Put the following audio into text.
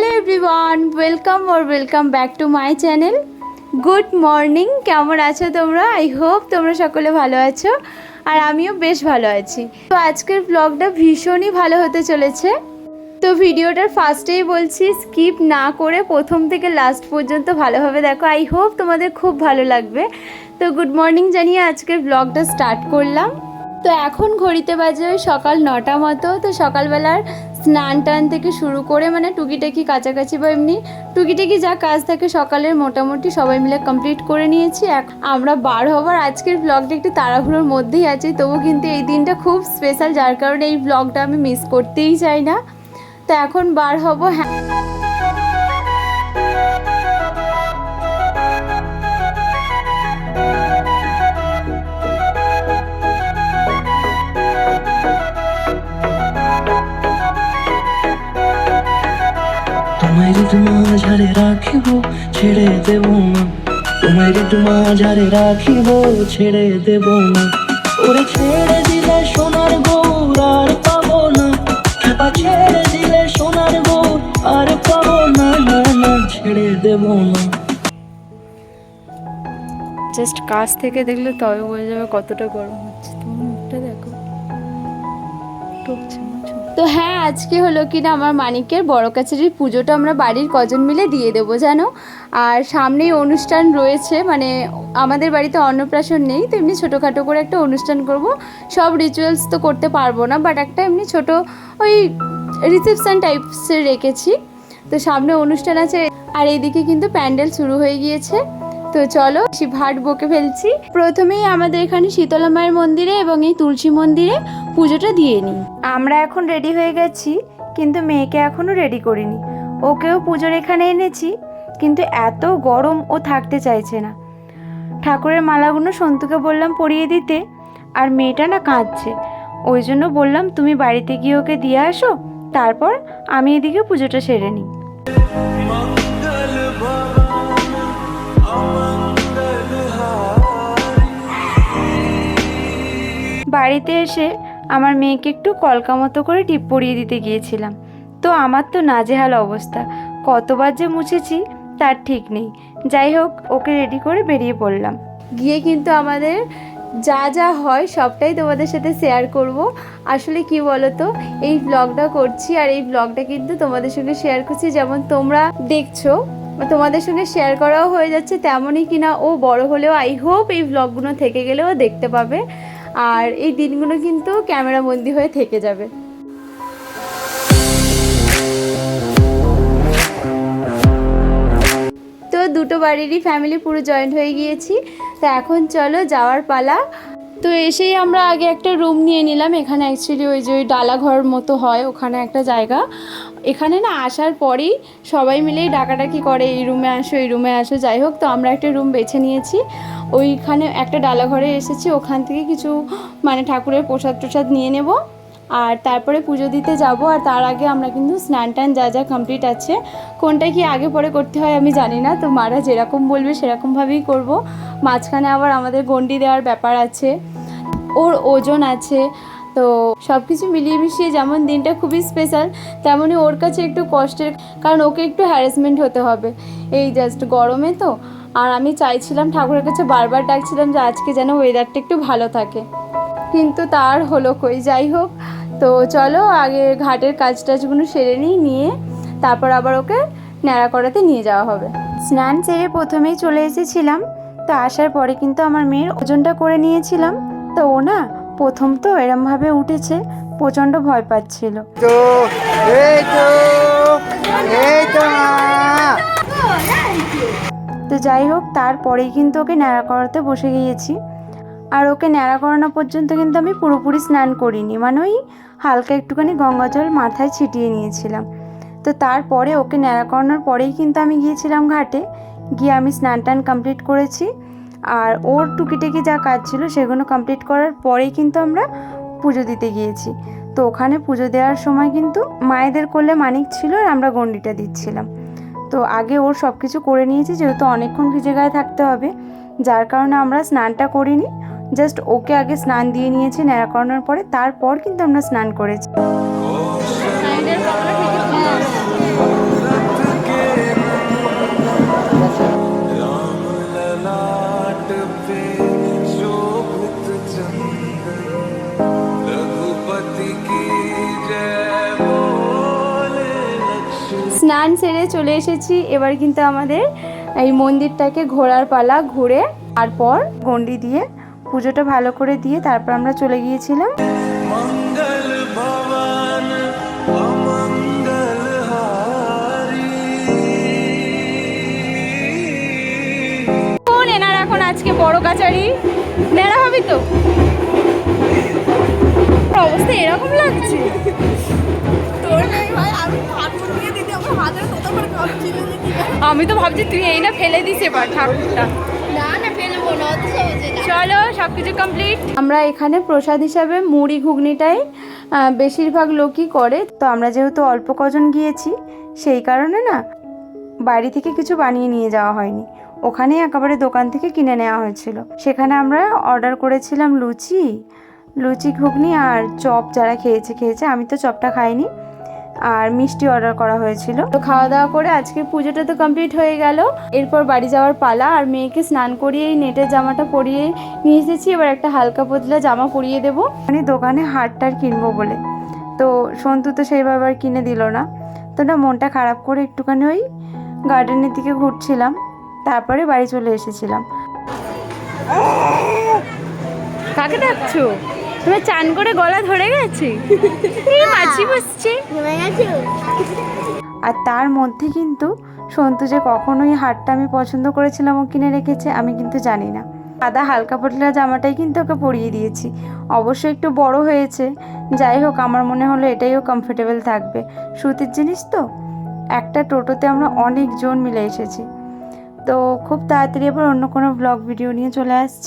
Hello everyone welcome or welcome back to my channel good morning কেমন আছো তোমরা? I hope তোমরা সকলে ভালো আছো আর আমিও বেশ ভালো আছি। তো আজকের ব্লগটা ভীষণই ভালো হতে চলেছে। তো ভিডিওটার ফার্স্টেই বলছি স্কিপ না করে প্রথম থেকে লাস্ট পর্যন্ত ভালোভাবে দেখো। আই হোপ তোমাদের খুব ভালো লাগবে। তো গুড মর্নিং জানিয়ে আজকের ব্লগটা স্টার্ট করলাম। তো এখন ঘড়িতে বাজে ওই সকাল নটা মতো, তো সকালবেলার স্নান টান থেকে শুরু করে মানে টুকিটাকি কাছাকাছি বা এমনি টুকিটাকি যা কাজ থাকে সকালের মোটামুটি সবাই মিলে কমপ্লিট করে নিয়েছি। আমরা বার হবার আজকের ব্লগটা একটু তাড়াহুড়োর মধ্যেই আছে, তবু কিন্তু এই দিনটা খুব স্পেশাল যার কারণে এই ব্লগটা আমি মিস করতেই চাই না। তো এখন বার হব হ্যাঁ। তোমায় মাঝারে রাখিব, ছেড়ে দেব না। তোমায় মাঝারে রাখিব, ছেড়ে দেব না। ওরে ছেড়ে দিলে সোনার গৌর আর পাবো না। ছেড়ে দিলে সোনার গৌর আর পাবো না না না, ছেড়ে দেব না। জাস্ট কাছ থেকে দেখলে তবে বোঝা যাবে কতটা গরম। তো হ্যাঁ আজকে হলো কি না আমার মানিকের বড় কাছারির পুজোটা আমরা বাড়ির কজন মিলে দিয়ে দেবো, জানো? আর সামনেই অনুষ্ঠান রয়েছে মানে আমাদের বাড়িতে অন্নপ্রাশন নেই, তো এমনি ছোটোখাটো করে একটা অনুষ্ঠান করব। সব রিচুয়ালস তো করতে পারব না বাট একটা এমনি ছোট ওই রিসেপশন টাইপসের রেখেছি। তো সামনে অনুষ্ঠান আছে, আর এইদিকে কিন্তু প্যান্ডেল শুরু হয়ে গিয়েছে। তো চলো সে ভাট বকে ফেলছি। প্রথমেই আমাদের এখানে শীতলা মায়ের মন্দিরে এবং এই তুলসী মন্দিরে পুজোটা দিয়ে নিই। আমরা এখন রেডি হয়ে গেছি কিন্তু মেয়েকে এখনও রেডি করিনি। ওকেও পুজোর এখানে এনেছি কিন্তু এত গরম ও থাকতে চাইছে না। ঠাকুরের মালাগুলো সন্তুকে বললাম পরিয়ে দিতে আর মেয়েটা না কাঁদছে। ওই জন্য বললাম তুমি বাড়িতে গিয়ে ওকে দিয়ে আসো তারপর আমি এদিকে পুজোটা সেরে নিই। বাড়িতে এসে আমার মেয়েকে একটু কলকা মতো করে টিপ পরিয়ে দিতে গিয়েছিলাম। তো আমার তো নাজেহাল অবস্থা। কতবার যে মুছেছি, তার ঠিক নেই। যাই হোক, ওকে রেডি করে বেরিয়ে পড়লাম। গিয়ে কিন্তু আমাদের যা যা হয়, সবটাই তোমাদের সাথে শেয়ার করব। আসলে কি বলো তো এই ব্লগটা করছি আর এই ব্লগটা কিন্তু তোমাদের সঙ্গে শেয়ার করছি। যেমন তোমরা দেখছ, তোমাদের সঙ্গে শেয়ার করাও হয়ে যাচ্ছে, তেমনই কিনা ও বড় হলেও আই হোপ এই ব্লগগুলো থেকে গেলেও দেখতে পাবে। আর এই দিনগুলো কিন্তু ক্যামেরা বন্দি হয়ে থেকে যাবে। তো দুটো বাড়িরই ফ্যামিলি পুরো জয়েন্ট হয়ে গিয়েছি। তো এখন চলো যাওয়ার পালা। তো এসেই আমরা আগে একটা রুম নিয়ে নিলাম। এখানে অ্যাকচুয়ালি ওই যে ওই ডালা ঘর মতো হয়, ওখানে একটা জায়গা। এখানে না আসার পরেই সবাই মিলেই ডাকাডাকি করে, এই রুমে আসো, এই রুমে আসো। যাই হোক, তো আমরা একটা রুম বেছে নিয়েছি। ওইখানে একটা ডালা ঘরে এসেছি, ওখান থেকে কিছু মানে ঠাকুরের প্রসাদ প্রসাদ নিয়ে নেব। আর তারপরে পুজো দিতে যাব, আর তার আগে আমরা কিন্তু স্নান টান যা যা কমপ্লিট আছে। কোনটা কি আগে পরে করতে হয় আমি জানি না, তো মারা যেরকম বলবে সেরকমভাবেই করব। মাঝখানে আবার আমাদের গন্ডি দেওয়ার ব্যাপার আছে, ওর ওজন আছে। তো সব কিছু মিলিয়ে মিশিয়ে যেমন দিনটা খুবই স্পেশাল তেমনই ওর কাছে একটু কষ্টের, কারণ ওকে একটু হ্যারাসমেন্ট হতে হবে। এই জাস্ট গরমে তো, আর আমি চাইছিলাম ঠাকুরের কাছে বারবার ডাকছিলাম যে আজকে যেন ওয়েদারটা একটু ভালো থাকে। কিন্তু তার হলো কই, যাই হোক। তো চলো আগে ঘাটের কাজ টাজগুলো সেরে নিই, নিয়ে তারপর আবার ওকে ন্যাড়া করাতে নিয়ে যাওয়া হবে। স্নান সেরে প্রথমেই চলে এসেছিলাম। তো আসার পরে কিন্তু আমার মেয়ের ওজনটা করে নিয়েছিলাম। তো ও না প্রথম তো এরমভাবে উঠেছে প্রচণ্ড ভয় পাচ্ছিল। তো এই তো এই তো তো যাই হোক তারপরেই কিন্তু ওকে ন্যাড়া করাতে বসে গিয়েছি। আর ওকে ন্যাড়া করানো পর্যন্ত কিন্তু আমি পুরোপুরি স্নান করিনি মানে ওই হালকা একটুখানি গঙ্গা জল মাথায় ছিটিয়ে নিয়েছিলাম। তো তারপরে ওকে ন্যাড়া করানোর পরেই কিন্তু আমি গিয়েছিলাম ঘাটে গিয়ে আমি স্নান টান কমপ্লিট করেছি। আর ওর টুকিটাকি যা কাজ ছিল সেগুলো কমপ্লিট করার পরেই কিন্তু আমরা পুজো দিতে গিয়েছি। তো ওখানে পুজো দেওয়ার সময় কিন্তু মায়েদের কোলে মানিক ছিল আর আমরা গন্ডিটা দিচ্ছিলাম। তো আগে ওর সব কিছু করে নিয়েছি, যেহেতু অনেকক্ষণ ভিজে গায়ে থাকতে হবে, যার কারণে আমরা স্নানটা করিনি। জাস্ট ওকে আগে স্নান দিয়ে নিয়েছি ন্যাড়া করানোর পরে তারপর কিন্তু আমরা স্নান করেছি। স্নান সেরে চলে এসেছি। এবার কিন্তু আমাদের এই মন্দিরটাকে ঘোরার পালা ঘুরে তারপর গন্ডি দিয়ে পুজোটা ভালো করে দিয়ে তারপর আমরা চলে গিয়েছিলাম। কোন এনার এখন আজকে বড় কাচারি? নেড়া হবি তো? অবস্থা এরকম লাগছে। আমি তো ভাবছি তুই এই না ফেলে দিস এবার ঠাকুরটা। চলো সব কিছু কমপ্লিট আমরা এখানে প্রসাদ হিসাবে মুড়ি ঘুগনিটাই বেশিরভাগ লোকই করে। তো আমরা যেহেতু অল্প কজন গিয়েছি সেই কারণে না বাড়ি থেকে কিছু বানিয়ে নিয়ে যাওয়া হয়নি। ওখানেই একেবারে দোকান থেকে কিনে নেওয়া হয়েছিল। সেখানে আমরা অর্ডার করেছিলাম লুচি লুচি ঘুগনি আর চপ যারা খেয়েছে খেয়েছে আমি তো চপটা খাইনি। আর মিষ্টি অর্ডার করা হয়েছিল। তো খাওয়া দাওয়া করে আজকে পুজোটা তো কমপ্লিট হয়ে গেল। এরপর বাড়ি যাওয়ার পালা আর মেয়েকে স্নান করিয়ে নেটের জামাটা পরিয়ে নিয়ে এসেছি। এবার একটা হালকা পাতলা জামা পরিয়ে দেবো। মানে দোকানে হারটার কিনবো বলে। তো সন্তু তো সেইভাবে আর কিনে দিল না। তো না, মনটা খারাপ করে একটুখানি ওই গার্ডেনের দিকে ঘুরছিলাম। তারপরে বাড়ি চলে এসেছিলাম। কাকে ডাকছো তুমি চান করে গলা ধরে গেছে। এই মাছি বসছে। আর তার মধ্যে কিন্তু সন্তু যে কখনোই হারটা আমি পছন্দ করেছিলাম ও কিনে রেখেছে আমি কিন্তু জানি না। সাদা হালকা পাতলা জামাটাই কিন্তু ওকে পরিয়ে দিয়েছি। অবশ্য একটু বড় হয়েছে। যাই হোক আমার মনে হলো এটাইও কমফোর্টেবল থাকবে। সুতির জিনিস তো? একটা টোটোতে আমরা অনেকজন মিলে এসেছি। তো খুব তাড়াতাড়ি আবার অন্য কোনো ব্লগ ভিডিও নিয়ে চলে আসছি।